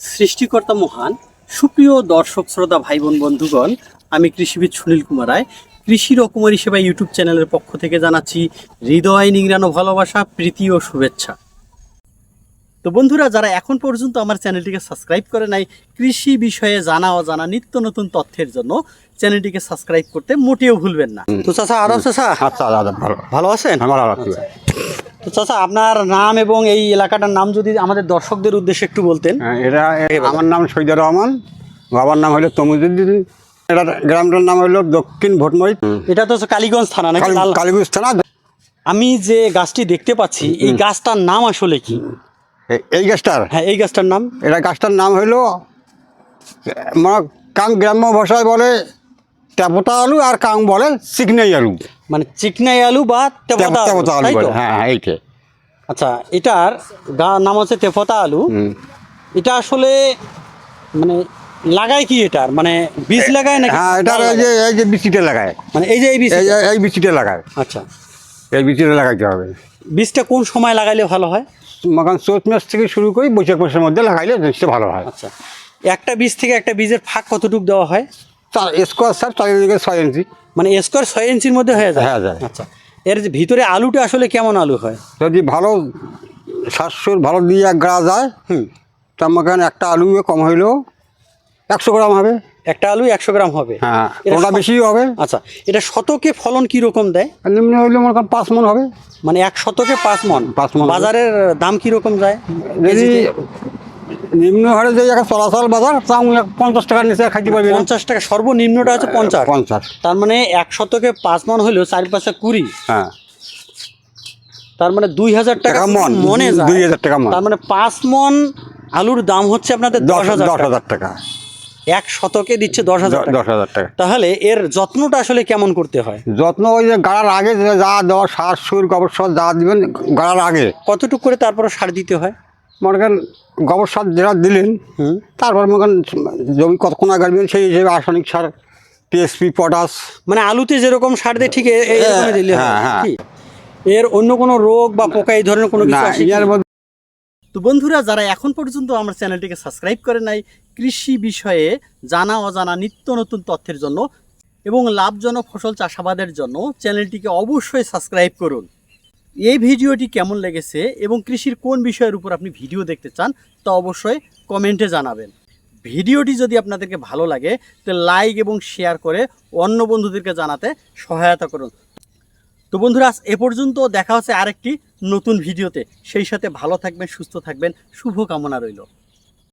সৃষ্টিকর্তা মহান সুপ্রিয় দর্শক শ্রোতা ভাই বোন বন্ধুগণ আমি কৃষিবিদ সুনীল কুমার রায়। কৃষি রকমারি সেবা ইউটিউব চ্যানেলের পক্ষ থেকে জানাচ্ছি হৃদয় নিংড়ানো ভালোবাসা প্রীতি ও শুভেচ্ছা। তো বন্ধুরা যারা এখন পর্যন্ত আমার চ্যানেলটিকে সাবস্ক্রাইব করে নাই কৃষি বিষয়ে জানা অজানা নিত্য নতুন তথ্যের জন্য চ্যানেলটিকে সাবস্ক্রাইব করতে মোটেও ভুলবেন না। তো চাচা আরব চাচা? আচ্ছা ভালো। ভালো আছেন? আমার ভালো আছে। তো চাচা আপনার নাম এবং এই এলাকাটার নাম যদি আমাদের দর্শকদের উদ্দেশ্যে একটু বলতেন। হ্যাঁ, এটা আমার নাম শহীদুর রহমান বাবার নাম হলো তমুজুদ্দিন এটা গ্রামটার নাম হলো দক্ষিণ ভোটমরি। এটা তো কালীগঞ্জ থানা নাকি কালীগঞ্জ থানা। আমি যে গাছটি দেখতে পাচ্ছি এই গাছটার নাম আসলে কি? এই গাছটার? হ্যাঁ এই গাছটার নাম। এটা গাছটার নাম হইল আমার কাং গ্রাম্য ভাষায় বলে ট্যাপোতা আলু আর কাং বলে চিকনাই আলু মানে চিকনাই আলু বা তেপতা আলু, আলু বলে হ্যাঁ হ্যাঁ, এইটা আচ্ছা এটার নাম হচ্ছে তেপতা আলু এটা আসলে মানে লাগায় কি এটার? মানে বীজ লাগায় নাকি হ্যাঁ এটার এই যে এই যে বিচিটা লাগায়। মানে এই যে এই বীজ এই বিচিটা লাগায়। আচ্ছা। এই বিচিটা লাগাইতে হবে। বীজটা কোন সময় লাগাইলে ভালো হয়? মকান চৈত মাস থেকে শুরু করি বৈশাখ মাসের মধ্যে লাগাইলে জিনিসটা ভালো হয়। আচ্ছা। একটা বীজ থেকে একটা বীজের ফাঁক কতটুকু দেওয়া হয়? চার স্কোয়ার সার চারিদিকে ছয় ইঞ্চি। মানে স্কোয়ার ছয় ইঞ্চির মধ্যে হয়ে যায়? হয়ে যায়। আচ্ছা। এর যে ভিতরে আলুটা আসলে কেমন আলু হয়? যদি ভালো শাশুর ভালো দিয়ে এক গাড়া যায় হুম তো আমাকে একটা আলু কম হইলেও একশো গ্রাম হবে। একটা আলু একশো গ্রাম হবে? হ্যাঁ ওটা বেশি হবে। আচ্ছা এটা শতকে ফলন কি রকম দেয় নিম্ন হইলে মনে করেন পাঁচ মন হবে। মানে এক শতকে পাঁচ মন। পাঁচ হবে। বাজারের দাম কি রকম যায়? যদি নিম্ন হারে যে একটা চলাচল বাজার তা পঞ্চাশ টাকার নিচে খাইতে পারবি পঞ্চাশ টাকা সর্বনিম্নটা হচ্ছে পঞ্চাশ। পঞ্চাশ। তার মানে এক শতকে পাঁচ মন হলেও চার পাঁচটা কুড়ি। হ্যাঁ। তার মানে দুই হাজার টাকা মন। মনে দুই হাজার টাকা মন। তার মানে পাঁচ মন আলুর দাম হচ্ছে আপনাদের দশ হাজার দশ হাজার টাকা। এক শতকে দিচ্ছে দশ হাজার দশ হাজার টাকা। তাহলে এর যত্নটা আসলে কেমন করতে হয়? যত্ন ওই যে গাড়ার আগে যা দেওয়া সার সুর গোবর সার যা দিবেন গাড়ার আগে। কতটুকু করে তারপরে সার দিতে হয়? মনে করেন গোবর সার যেটা দিলেন তারপর মনে করেন জমি কত কোনা গাড়বেন সেই হিসেবে রাসায়নিক সার পিএসপি পটাশ মানে আলুতে যেরকম সার দেয় ঠিক দিলে হ্যাঁ, হ্যাঁ। এর অন্য কোনো রোগ বা পোকা এই ধরনের কোনো কিছু তো বন্ধুরা যারা এখন পর্যন্ত আমার চ্যানেলটিকে সাবস্ক্রাইব করে নাই কৃষি বিষয়ে জানা অজানা নিত্য নতুন তথ্যের জন্য এবং লাভজনক ফসল চাষাবাদের জন্য চ্যানেলটিকে অবশ্যই সাবস্ক্রাইব করুন। এই ভিডিওটি কেমন লেগেছে এবং কৃষির কোন বিষয়ের উপর আপনি ভিডিও দেখতে চান তা অবশ্যই কমেন্টে জানাবেন। ভিডিওটি যদি আপনাদেরকে ভালো লাগে, তো লাইক এবং শেয়ার করে অন্য বন্ধুদেরকে জানাতে সহায়তা করুন। তো বন্ধুরা এ পর্যন্ত দেখা হচ্ছে আরেকটি নতুন ভিডিওতে। সেই সাথে ভালো থাকবেন, সুস্থ থাকবেন শুভ কামনা রইল।